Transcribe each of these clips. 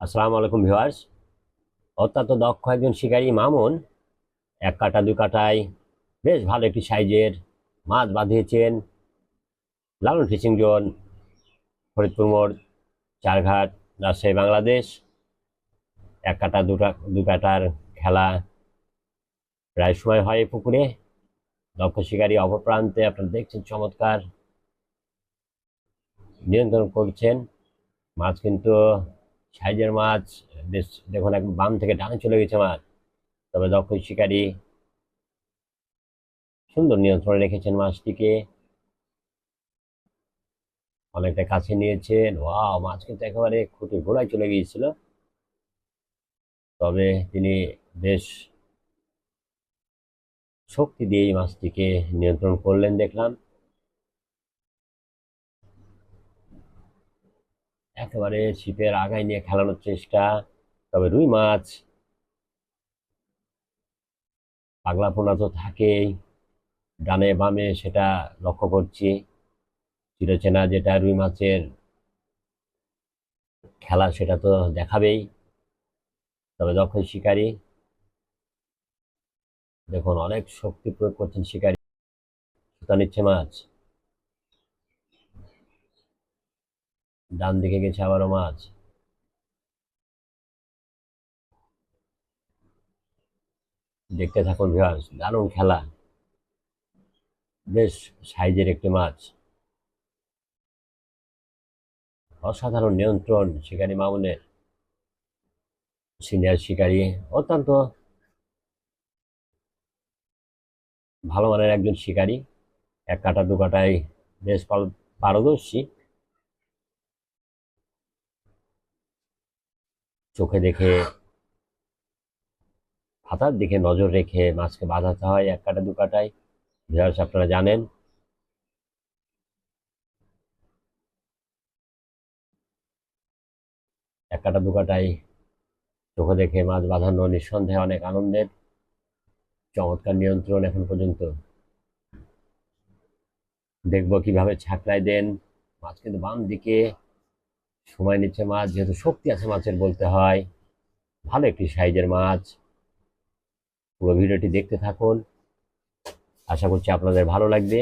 আসসালামু আলাইকুম ভিউয়ার্স। অত্যন্ত দক্ষ একজন শিকারী মামুন। এক কাটা দু কাটায় বেশ ভালো একটি সাইজের মাছ বাঁধিয়েছেন। লালন ফিশিং জোন, ফরিদপুর মোড়, চারঘাট, রাজশাহী, বাংলাদেশ। এক কাটা দুটা দু কাটার খেলা প্রায় সময় হয় পুকুরে। দক্ষ শিকারী অপপ্রান্তে আপনারা দেখছেন, চমৎকার নিয়ন্ত্রণ করছেন। মাছ কিন্তু সাইজের মাছ, বেশ দেখুন একদম বাম থেকে ডানে চলে গেছে মাছ। তবে দক্ষ শিকারী সুন্দর নিয়ন্ত্রণে রেখেছেন মাছটিকে। অনেকটা কাছে নিয়েছেন। ওয়াও, মাছ কিন্তু একেবারে খুঁটির গোড়ায় চলে গিয়েছিল। তবে তিনি বেশ শক্তি দিয়ে এই মাছটিকে নিয়ন্ত্রণ করলেন, দেখলাম। একেবারে ছিপের আগায় নিয়ে খেলানোর চেষ্টা। তবে রুই মাছ পাগলাপোনা তো থাকেই। ডানে বামে সেটা লক্ষ্য করছি। চিরচেনা যেটা রুই মাছের খেলা সেটা তো দেখাবেই। তবে দক্ষ শিকারী, দেখুন অনেক শক্তি প্রয়োগ করছেন শিকারী। সুতা নিচ্ছে মাছ। ডান দিকে গেছে আবারও মাছ। দেখতে থাকুন ভিউয়ার্স দারুণ খেলা। বেশ সাইজের একটি মাছ। অসাধারণ নিয়ন্ত্রণ শিকারী মামুনের। সিনিয়র শিকারী, অত্যন্ত ভালো মানের একজন শিকারী। এক কাটা, দু কাটায় বেশ পারদর্শী। চোখে দেখে হাতার দিকে নজর রেখে মাছকে বাঁধাতে হয় এক কাটা, দু কাটায়। ভিউয়ার্স আপনারা জানেন। এক কাটা, দু কাটায় চোখে দেখে মাছ বাঁধানো নিঃসন্দেহে অনেক আনন্দের, চমৎকার নিয়ন্ত্রণ এখন পর্যন্ত। দেখব কীভাবে ছাকলায় দেন। মাছ কিন্তু বাম দিকে সময় নিচ্ছে মাছ, যেহেতু শক্তি আছে মাছের বলতে হয়। ভালো একটি সাইজের মাছ। পুরো ভিডিওটি দেখতে থাকুন। আশা করছি আপনাদের ভালো লাগবে।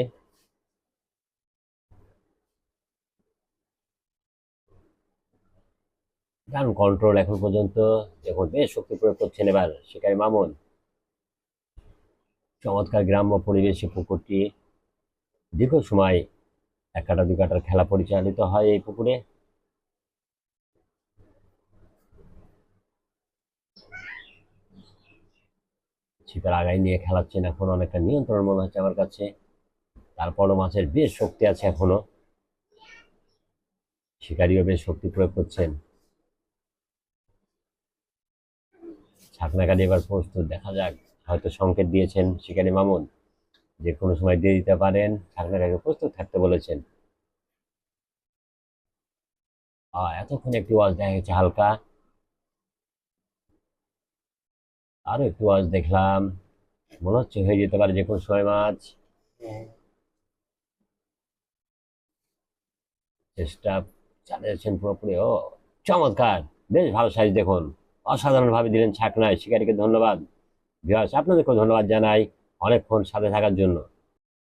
গান কন্ট্রোল এখন পর্যন্ত দেখুন বেশ শক্তি প্রয়োগ করছেন এবার শিকারী মামুন। চমৎকার গ্রাম্য পরিবেশে পুকুরটি দীর্ঘ সময় এক কাটা দু কাটার খেলা পরিচালিত হয় এই পুকুরে। ছিপের আগায় নিয়ে খেলাচ্ছেন এখন অনেকটা নিয়ন্ত্রণ মনে হচ্ছে আমার কাছে। তারপরও মাছের বেশ শক্তি আছে এখনও। শিকারিও বেশ শক্তি প্রয়োগ করছেন। ছাকনাকারি এবার প্রস্তুত, দেখা যাক। হয়তো সংকেত দিয়েছেন শিকারি মামুন যে কোনো সময় দিয়ে দিতে পারেন। ছাকনাকাকে প্রস্তুত থাকতে বলেছেন। এতক্ষণ একটু ওয়াজ দেখা গেছে হালকা। আরও একটু মাছ দেখলাম। মনে হচ্ছে হয়ে যেতে পারে যে কোনো সময় মাছ। চেষ্টা চালিয়েছেন পুরোপুরি। ও, চমৎকার। বেশ ভালো সাইজ দেখুন। অসাধারণ ভাবে দিলেন ছাকনায়। শিকারীকে ধন্যবাদ। বিহাস আপনাদেরকেও ধন্যবাদ জানাই অনেকক্ষণ সাথে থাকার জন্য।